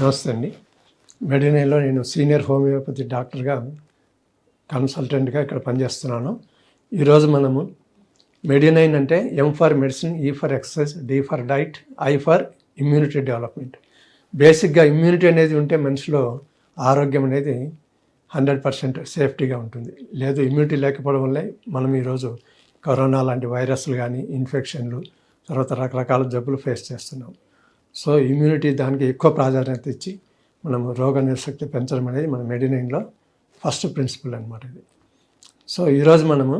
నమస్తే అండి. మెడినైన్లో నేను సీనియర్ హోమియోపతి డాక్టర్గా కన్సల్టెంట్గా ఇక్కడ పనిచేస్తున్నాను. ఈరోజు మనము మెడినైన్ అంటే M for medicine E for exercise D for diet I for immunity development బేసిక్గా ఇమ్యూనిటీ అనేది ఉంటే మనిషిలో ఆరోగ్యం అనేది హండ్రెడ్ పర్సెంట్ సేఫ్టీగా ఉంటుంది. లేదు ఇమ్యూనిటీ లేకపోవడం వల్లే మనం ఈరోజు కరోనా లాంటి వైరస్లు కానీ ఇన్ఫెక్షన్లు తర్వాత రకరకాల జబ్బులు ఫేస్ చేస్తున్నాం. సో ఇమ్యూనిటీ దానికి ఎక్కువ ప్రాధాన్యత ఇచ్చి మనం రోగ నిరశక్తి పెంచడం అనేది మన మెడినైన్లో ఫస్ట్ ప్రిన్సిపల్ అనమాట ఇది. సో ఈరోజు మనము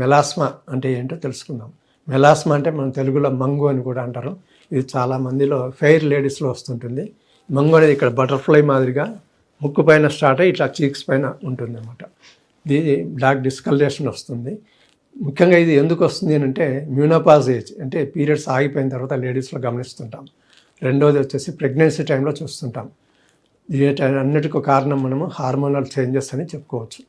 మెలాస్మా అంటే ఏంటో తెలుసుకుందాం. మెలాస్మా అంటే మనం తెలుగులో మంగు అని కూడా అంటారు. ఇది చాలా మందిలో ఫెయిర్ లేడీస్లో వస్తుంటుంది. మంగు అనేది ఇక్కడ బటర్ఫ్లై మాదిరిగా ముక్కు పైన స్టార్ట్ అయ్యి ఇట్లా చీక్స్ పైన ఉంటుంది అనమాట ఇది బ్లాక్ డిస్కలరేషన్ వస్తుంది. ముఖ్యంగా ఇది ఎందుకు వస్తుంది అని అంటే మ్యూనోపాజ్ ఏజ్ అంటే పీరియడ్స్ ఆగిపోయిన తర్వాత లేడీస్లో గమనిస్తుంటాం. రెండోది వచ్చేసి ప్రెగ్నెన్సీ టైంలో చూస్తుంటాం. దీని అన్నిటికీ కారణం మనము హార్మోనల్ చేంజెస్ అని చెప్పుకోవచ్చు.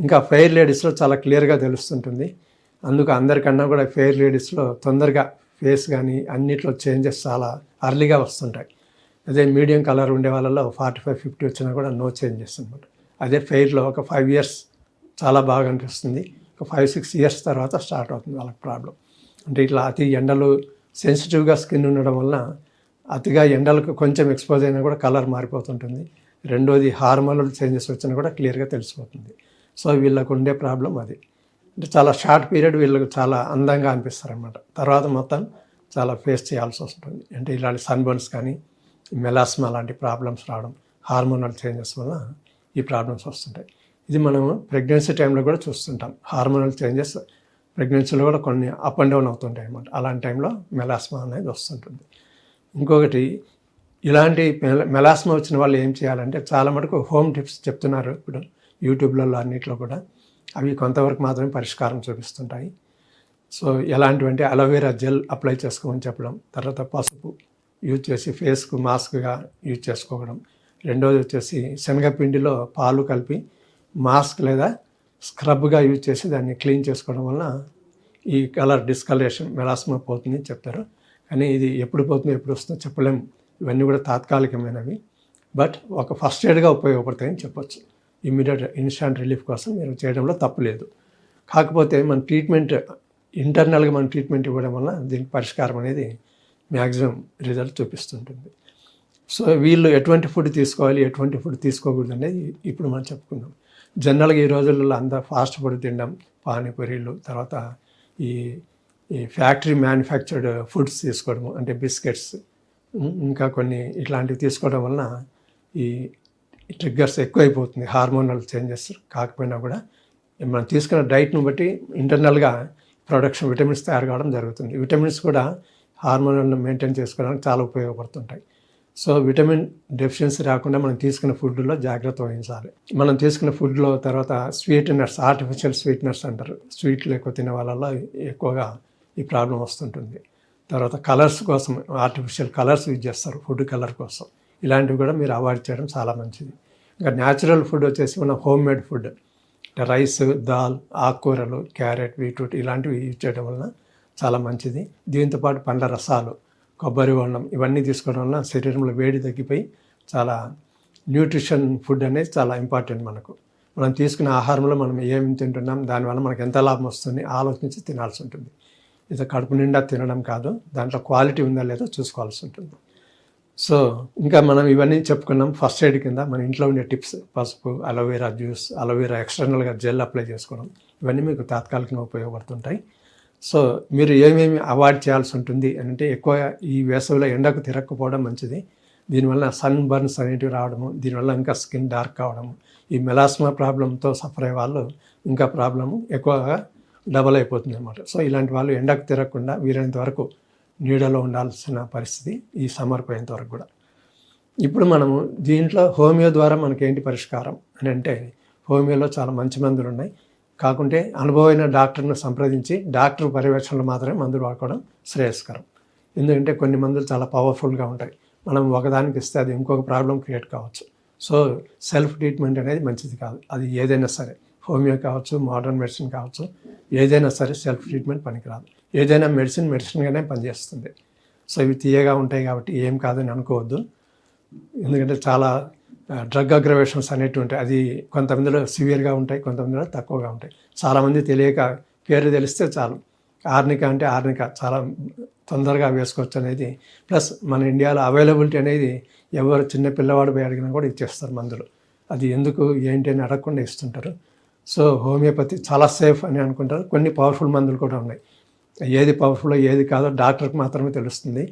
ఇంకా ఫెయిర్ లేడీస్లో చాలా క్లియర్గా తెలుస్తుంటుంది. అందుకు అందరికన్నా కూడా ఫెయిర్ లేడీస్లో తొందరగా ఫేస్ కానీ అన్నిట్లో చేంజెస్ చాలా అర్లీగా వస్తుంటాయి. అదే మీడియం కలర్ ఉండే వాళ్ళలో ఫార్టీ ఫైవ్ ఫిఫ్టీ వచ్చినా కూడా నో చేంజెస్ అనమాట అదే ఫెయిర్లో ఒక ఫైవ్ ఇయర్స్ చాలా బాగా అనిపిస్తుంది. ఒక ఫైవ్ సిక్స్ ఇయర్స్ తర్వాత స్టార్ట్ అవుతుంది వాళ్ళకి ప్రాబ్లం. అంటే ఇట్లా అతి ఎండలు సెన్సిటివ్గా స్కిన్ ఉండడం వలన అతిగా ఎండలకు కొంచెం ఎక్స్పోజ్ అయినా కూడా కలర్ మారిపోతుంటుంది. రెండోది హార్మోనల్ చేంజెస్ వచ్చినా కూడా క్లియర్గా తెలిసిపోతుంది. సో వీళ్ళకు ఉండే ప్రాబ్లం అది. అంటే చాలా షార్ట్ పీరియడ్ వీళ్ళకి చాలా అందంగా అనిపిస్తారనమాట తర్వాత మొత్తం చాలా ఫేస్ చేయాల్సి వస్తుంది. అంటే ఇలాంటి సన్బర్న్స్ కానీ మెలాస్మా లాంటి ప్రాబ్లమ్స్ రావడం హార్మోనల్ చేంజెస్ వల్ల ఈ ప్రాబ్లమ్స్ వస్తుంటాయి. ఇది మనము ప్రెగ్నెన్సీ టైంలో కూడా చూస్తుంటాం. హార్మోనల్ చేంజెస్ ప్రెగ్నెన్సీలో కూడా కొన్ని అప్ అండ్ డౌన్ అవుతుంటాయి అన్నమాట. అలాంటి టైంలో మెలాస్మా అనేది వస్తుంటుంది. ఇంకొకటి ఇలాంటి మెలాస్మా వచ్చిన వాళ్ళు ఏం చేయాలంటే చాలా మటుకు హోమ్ టిప్స్ చెప్తున్నారు ఇప్పుడు యూట్యూబ్లలో అన్నిట్లో కూడా. అవి కొంతవరకు మాత్రమే పరిష్కారం చూపిస్తుంటాయి. సో ఎలాంటివంటే అలోవెరా జెల్ అప్లై చేసుకోమని చెప్పడం తర్వాత పసుపు యూజ్ చేసి ఫేస్కు మాస్క్గా యూజ్ చేసుకోవడం రెండోది వచ్చేసి శనగపిండిలో పాలు కలిపి మాస్క్ లేదా స్క్రబ్గా యూజ్ చేసి దాన్ని క్లీన్ చేసుకోవడం వలన ఈ కలర్ డిస్కలరేషన్ మెలాస్మా పోతుంది చెప్తారు. కానీ ఇది ఎప్పుడు పోతుందో ఎప్పుడు వస్తుందో చెప్పలేం. ఇవన్నీ కూడా తాత్కాలికమైనవి. బట్ ఒక ఫస్ట్ ఎయిడ్గా ఉపయోగపడతాయని చెప్పొచ్చు. ఇమ్మీడియట్ ఇన్స్టాంట్ రిలీఫ్ కోసం మీరు చేయడంలో తప్పులేదు కాకపోతే మన ట్రీట్మెంట్ ఇంటర్నల్గా మన ట్రీట్మెంట్ ఇవ్వడం వల్ల దీనికి పరిష్కారం అనేది మ్యాక్సిమం రిజల్ట్ చూపిస్తుంటుంది. సో వీళ్ళు ఎటువంటి ఫుడ్ తీసుకోవాలి ఎటువంటి ఫుడ్ తీసుకోకూడదు అనేది ఇప్పుడు మనం చెప్పుకుందాం జనరల్గా ఈ రోజుల్లో అంతా ఫాస్ట్ ఫుడ్ తినడం పానీపూరీలు తర్వాత ఈ ఈ ఫ్యాక్టరీ మ్యానుఫ్యాక్చర్డ్ ఫుడ్స్ తీసుకోవడము అంటే బిస్కెట్స్ ఇంకా కొన్ని ఇట్లాంటివి తీసుకోవడం వలన ఈ ట్రిగ్గర్స్ ఎక్కువైపోతుంది హార్మోనల్ చేంజెస్ కాకపోయినా కూడా. మనం తీసుకున్న డైట్ను బట్టి ఇంటర్నల్గా ప్రొడక్షన్ విటమిన్స్ తయారు కావడం జరుగుతుంది. విటమిన్స్ కూడా హార్మోనల్ని మెయింటైన్ చేసుకోవడానికి చాలా ఉపయోగపడుతుంటాయి. సో విటమిన్ డెఫిషియన్సీ రాకుండా మనం తీసుకున్న ఫుడ్లో జాగ్రత్త వహించాలి. మనం తీసుకున్న ఫుడ్లో తర్వాత స్వీట్నర్స్ ఆర్టిఫిషియల్ స్వీట్నర్స్ అంటారు. స్వీట్లు ఎక్కువ తినే వాళ్ళలో ఎక్కువగా ఈ ప్రాబ్లం వస్తుంటుంది. తర్వాత కలర్స్ కోసం ఆర్టిఫిషియల్ కలర్స్ యూజ్ చేస్తారు ఫుడ్ కలర్ కోసం. ఇలాంటివి కూడా మీరు అవాయిడ్ చేయడం చాలా మంచిది. ఇంకా న్యాచురల్ ఫుడ్ వచ్చేసి మన హోమ్ మేడ్ ఫుడ్ అంటే రైస్ దాల్ ఆకుకూరలు క్యారెట్ బీట్రూట్ ఇలాంటివి యూజ్ చేయడం వలన చాలా మంచిది. దీంతోపాటు పండ్ల రసాలు కొబ్బరి బొండం ఇవన్నీ తీసుకోవడం వలన శరీరంలో వేడి తగ్గిపోయి చాలా న్యూట్రిషన్ ఫుడ్ అనేది చాలా ఇంపార్టెంట్ మనకు. మనం తీసుకునే ఆహారంలో మనం ఏమి తింటున్నాం దానివల్ల మనకు ఎంత లాభం వస్తుంది ఆలోచించి తినాల్సి ఉంటుంది. ఇది కడుపు నిండా తినడం కాదు. దాంట్లో క్వాలిటీ ఉందా లేదో చూసుకోవాల్సి ఉంటుంది. సో ఇంకా మనం ఇవన్నీ చెప్పుకున్నాం. ఫస్ట్ ఎయిడ్ కింద మన ఇంట్లో ఉండే టిప్స్ పసుపు aloe vera juice aloe vera ఎక్స్టర్నల్గా gel apply చేసుకోవడం ఇవన్నీ మీకు తాత్కాలికంగా ఉపయోగపడుతుంటాయి. సో మీరు ఏమేమి అవాయిడ్ చేయాల్సి ఉంటుంది అంటే ఎక్కువ ఈ వేసవిలో ఎండకు తిరగకపోవడం మంచిది. దీనివల్ల సన్ బర్న్స్ అనేటివి రావడము దీనివల్ల ఇంకా స్కిన్ డార్క్ కావడము ఈ మెలాస్మా ప్రాబ్లంతో సఫర్ అయ్యే వాళ్ళు ఇంకా ప్రాబ్లము ఎక్కువగా డబల్ అయిపోతుంది అనమాట సో ఇలాంటి వాళ్ళు ఎండకు తిరగకుండా వీలైనంత వరకు నీడలో ఉండాల్సిన పరిస్థితి ఈ సమ్మర్ పోయేంత వరకు కూడా. ఇప్పుడు మనము దీంట్లో హోమియో ద్వారా మనకి ఏంటి పరిష్కారం అని అంటే హోమియోలో చాలా మంచి మందులు ఉన్నాయి. కాకుంటే అనుభవమైన డాక్టర్ను సంప్రదించి డాక్టర్ పర్యవేక్షణలో మాత్రమే మందులు వాడుకోవడం శ్రేయస్కరం. ఎందుకంటే కొన్ని మందులు చాలా పవర్ఫుల్గా ఉంటాయి. మనం ఒకదానికి ఇస్తే అది ఇంకొక ప్రాబ్లం క్రియేట్ కావచ్చు. సో సెల్ఫ్ ట్రీట్మెంట్ అనేది మంచిది కాదు. అది ఏదైనా సరే. హోమియో కావచ్చు మోడర్న్ మెడిసిన్ కావచ్చు ఏదైనా సరే సెల్ఫ్ ట్రీట్మెంట్ పనికిరాదు. ఏదైనా మెడిసిన్ మెడిసిన్గానే పనిచేస్తుంది. సో ఇవి తీయగా ఉంటాయి కాబట్టి ఏం కాదని అనుకోవద్దు. ఎందుకంటే చాలా డ్రగ్ అగ్రవేషన్స్ అనేటివి ఉంటాయి. అది కొంతమందిలో సివియర్గా ఉంటాయి కొంతమందిలో తక్కువగా ఉంటాయి. చాలామంది తెలియక పేరు తెలిస్తే చాలు. ఆర్నిక అంటే ఆర్నిక చాలా తొందరగా వేసుకోవచ్చు అనేది. ప్లస్ మన ఇండియాలో అవైలబిలిటీ అనేది ఎవరు చిన్న పిల్లవాడు పోయి అడిగినా కూడా ఇచ్చేస్తారు మందులు. అది ఎందుకు ఏంటి అని అడగకుండా ఇస్తుంటారు. సో హోమియోపతి చాలా సేఫ్ అని అనుకుంటారు. కొన్ని పవర్ఫుల్ మందులు కూడా ఉన్నాయి. ఏది పవర్ఫుల్ ఏది కాదో డాక్టర్కి మాత్రమే తెలుస్తుంది.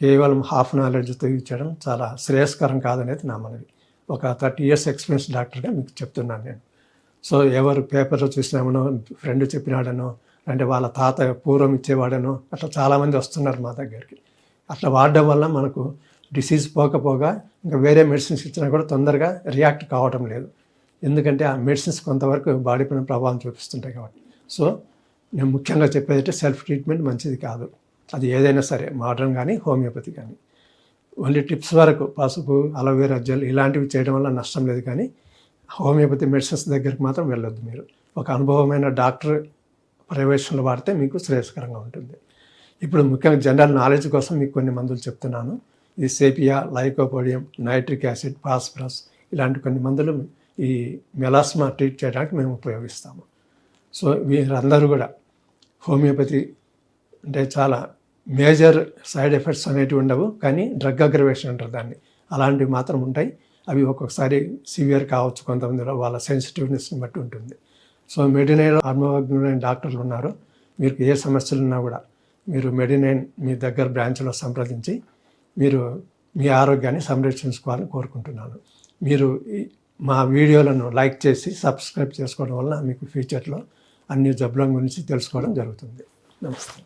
కేవలం హాఫ్ నాలెడ్జ్తో ఇచ్చడం చాలా శ్రేయస్కరం కాదనేది నా మనవి. ఒక థర్టీ ఇయర్స్ ఎక్స్పీరియన్స్ డాక్టర్గా మీకు చెప్తున్నాను నేను. సో ఎవరు పేపర్లో చూసినామనో ఫ్రెండ్ చెప్పినాడనో అంటే వాళ్ళ తాత పూర్వం ఇచ్చేవాడనో అట్లా చాలామంది వస్తున్నారు మా దగ్గరికి. అట్లా వాడడం వల్ల మనకు డిసీజ్ పోకపోగా ఇంకా వేరే మెడిసిన్స్ ఇచ్చినా కూడా తొందరగా రియాక్ట్ కావడం లేదు. ఎందుకంటే ఆ మెడిసిన్స్ కొంతవరకు బాడీ పైన ప్రభావం చూపిస్తుంటాయి కాబట్టి. సో నేను ముఖ్యంగా చెప్పేది అంటే సెల్ఫ్ ట్రీట్మెంట్ మంచిది కాదు. అది ఏదైనా సరే మోడర్న్ కానీ హోమియోపతి కానీ ఓన్లీ టిప్స్ వరకు పసుపు అలోవేరా జెల్ ఇలాంటివి చేయడం వల్ల నష్టం లేదు కానీ హోమియోపతి మెడిసిన్స్ దగ్గరికి మాత్రం వెళ్ళొద్దు మీరు. ఒక అనుభవమైన డాక్టర్ పర్యవేక్షణలు వాడితే మీకు శ్రేయస్కరంగా ఉంటుంది. ఇప్పుడు ముఖ్యంగా జనరల్ నాలెడ్జ్ కోసం మీకు కొన్ని మందులు చెప్తున్నాను. ఈ sepia lycopodium nitric acid phosphorus ఇలాంటి కొన్ని మందులు ఈ మెలాస్మా ట్రీట్ చేయడానికి మేము ఉపయోగిస్తాము. సో వీరందరూ కూడా హోమియోపతి అంటే చాలా మేజర్ సైడ్ ఎఫెక్ట్స్ అనేటివి ఉండవు కానీ డ్రగ్ అగ్రవేషన్ అంటారు దాన్ని. అలాంటివి మాత్రం ఉంటాయి. అవి ఒక్కొక్కసారి సివియర్ కావచ్చు కొంతమందిలో వాళ్ళ సెన్సిటివ్నెస్ని బట్టి ఉంటుంది. సో మెడినైన్ ఆత్మజ్ఞులైన డాక్టర్లు ఉన్నారు. మీకు ఏ సమస్యలు ఉన్నా కూడా మీరు మెడినైన్ మీ దగ్గర బ్రాంచ్లో సంప్రదించి మీరు మీ ఆరోగ్యాన్ని సంరక్షించుకోవాలని కోరుకుంటున్నాను. మీరు ఈ- మా వీడియోలను లైక్ చేసి సబ్స్క్రైబ్ చేసుకోవడం వల్ల మీకు ఫ్యూచర్లో అన్ని జబ్బుల గురించి తెలుసుకోవడం జరుగుతుంది. నమస్తే.